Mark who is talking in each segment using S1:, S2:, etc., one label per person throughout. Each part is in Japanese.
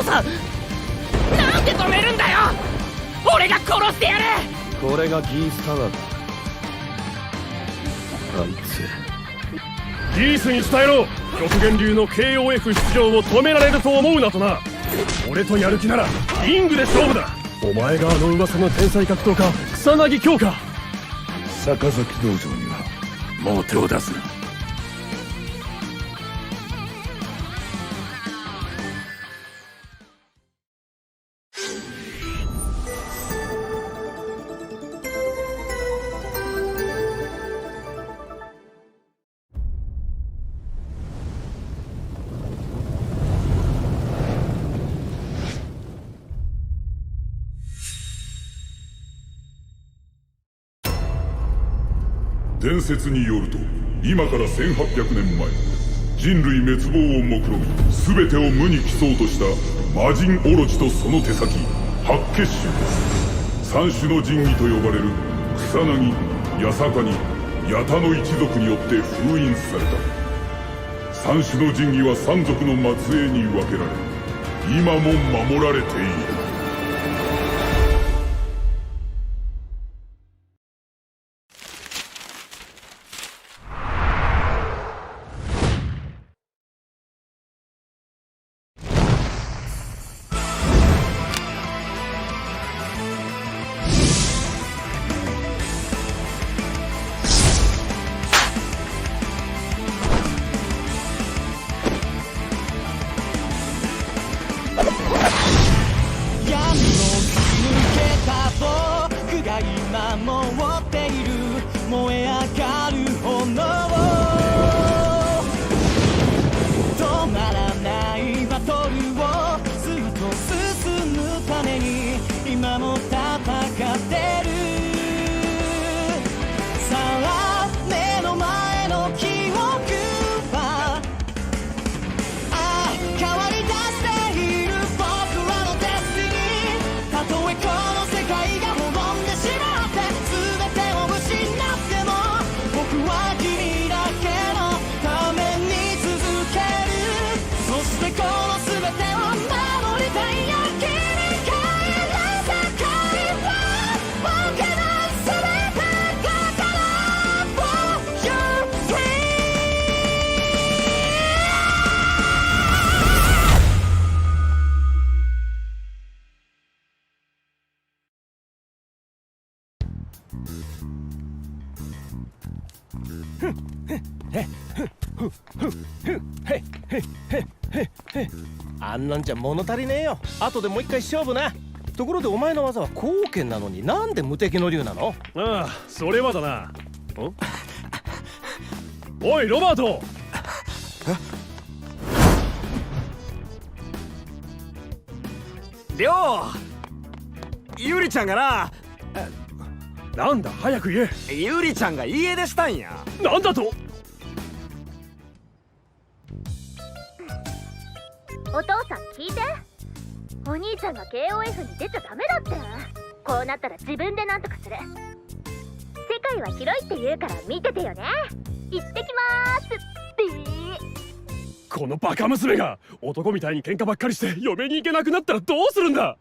S1: 父さん。なんで止めるんだよ。俺が殺してやる。
S2: これがギースタワーだ。あいつ。
S3: ギースに伝えろ。極限流の KOF 出場を止められると思うなとな。俺とやる気ならリングで勝負だ。お前があの噂の天才格闘家草薙京か。
S4: 坂崎道場にはもう手を出すな
S5: 伝説によると今から1800年前人類滅亡を目論み全てを無に帰そうとした魔人オロチとその手先八結集です。三種の神器と呼ばれる草薙八坂に八田の一族によって封印された。三種の神器は三族の末裔に分けられ今も守られている。
S2: あんなんじゃ物足りねえよ。後でもう一回勝負な。ところでお前の技は後剣なのになんで無敵の竜なの？
S3: ああそれはだな。お？おいロバート！
S6: りょう！ゆりちゃんがな。
S3: なんだ早く言え。
S6: ゆりちゃんが家出したんや。
S3: なんだと？
S7: お父さん聞いてお兄ちゃんが KOF に出ちゃダメだってこうなったら自分で何と。かする世界は広いって言うから見ててよね行ってきまーすって
S3: このバカ娘が男みたいに喧嘩ばっかりして嫁に行けなくなったらどうするんだ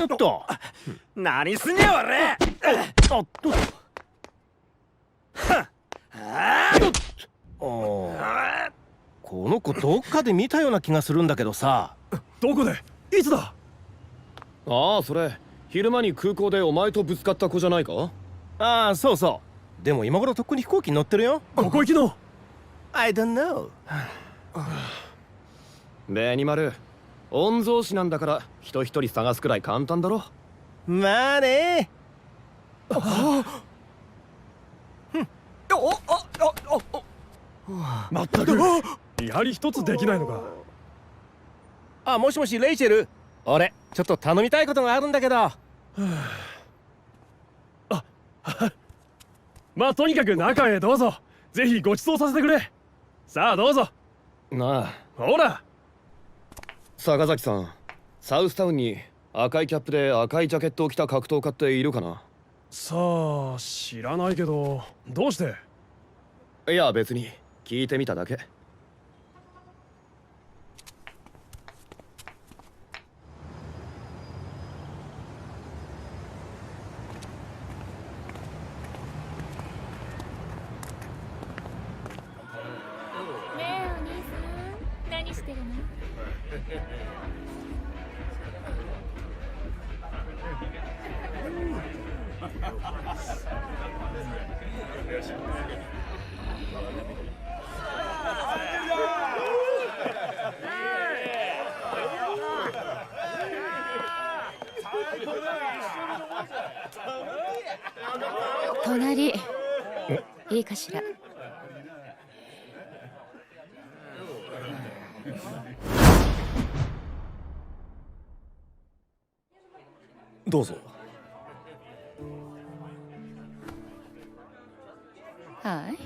S2: おっと
S6: 何すんや俺
S2: おっとおーこの子どっかで見たような気がするんだけどさ。
S3: どこで？いつだ？
S8: ああそれ昼間に空港でお前とぶつかった子じゃないか？
S2: ああそうそう。でも今頃とっくに飛行機に乗ってるよ。
S3: ここ行きの
S2: ？I don't know
S8: ベニマル御曹司なんだから人一人探すくらい簡単だろ。
S2: まあね。
S6: おおおお
S3: まったくやはり一つできないのか。
S2: あもしもしレイチェル。俺ちょっと頼みたいことがあるんだけど。
S3: まあとにかく中へどうぞ。ぜひご馳走させてくれ。さあどうぞ。
S8: なあ。
S3: ほら。
S8: 坂崎さんサウスタウンに赤いキャップで赤いジャケットを着た格闘家っているかな？
S3: さあ知らないけど。どうして？
S8: いや別に。聞いてみただけ
S9: 隣。いいかしら。
S10: どうぞ。
S9: はい。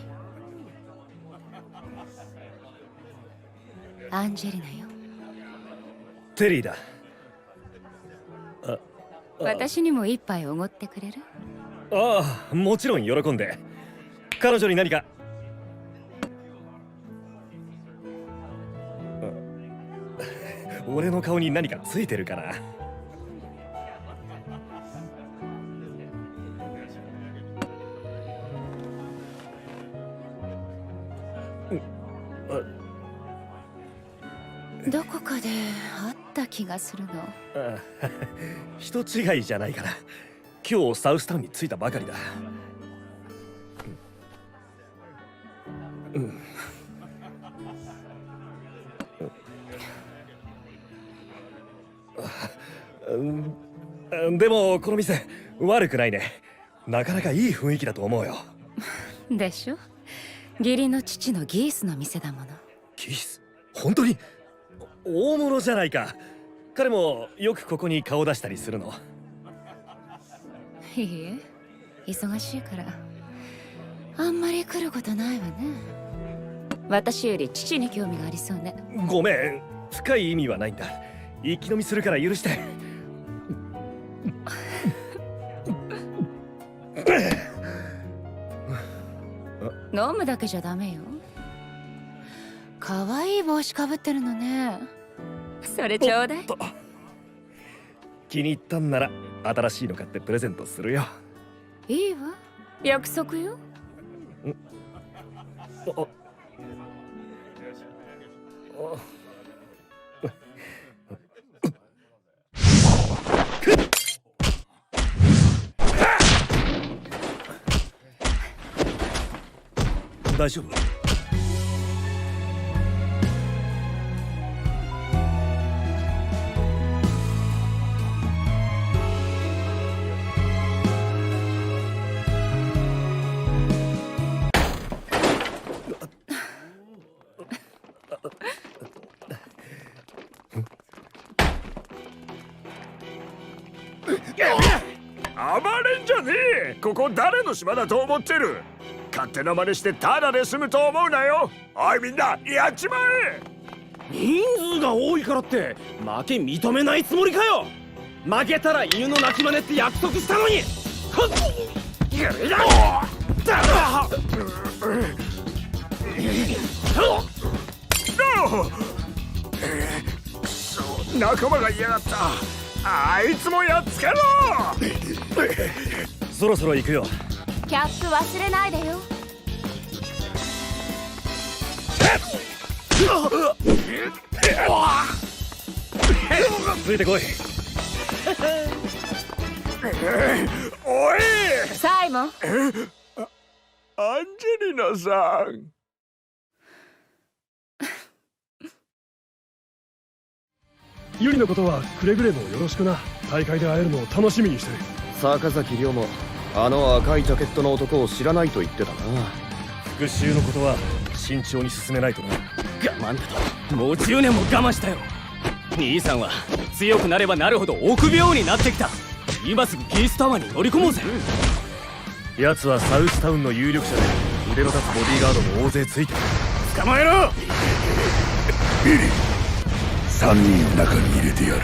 S9: アンジェリナよ。
S10: テリーだ。
S9: 私にも一杯おごってくれる？
S10: ああもちろん喜んで。彼女に何か。あ俺の顔に何かついてるかな？
S9: どこかで会った気がするの。
S10: あ人違いじゃないかな今日サウスタウンに着いたばかりだ。うん。うん。でもこの店悪くないね。なかなかいい雰囲気だと思うよ。
S9: でしょ？義理の父のギースの店だもの。
S10: ギース？本当に？お大物じゃないか。彼もよくここに顔出したりするの。
S9: いいえ忙しいから。あんまり来ることないわね。私より父に興味がありそうね。
S10: ごめん。深い意味はないんだ。一気飲みするから許して
S9: 飲むだけじゃダメよ。可愛い帽子かぶってるのね。それちょうだい。
S10: と。気に入ったんなら新しいの買ってプレゼントするよ。
S9: いいわ。約束よ。
S10: あ大丈夫。
S6: 暴れんじゃねえ。ここ誰の島だと思ってる？勝手な真似してタダで済むと思うなよ。おいみんなやっちまえ！
S3: 人数が多いからって負け認めないつもりかよ！負けたら犬の鳴き真似って約束したのに！はっ
S6: 仲間が嫌がったあいつもやっつけろ！
S10: そろ！そろ！行くよ
S9: キャップ忘れないでよ
S10: ついてこい。
S6: おい
S9: サイモン。
S6: アンジェリナさん。
S3: ユリのことはくれぐれもよろしくな。大会で会えるのを楽しみにして。る
S8: 坂崎亮もあの赤いジャケットの男を知らないと言ってたな。
S10: 復讐のことは慎重に進めないとな
S6: 我慢だと。もう10年も我慢したよ。兄さんは強くなればなるほど臆病になってきた。今すぐギースタワーに乗り込もうぜ。
S10: 奴はサウスタウンの有力者で腕の立つボディーガードも大勢ついてる。
S6: 捕まえろ！
S4: 3人を中に入れてやる。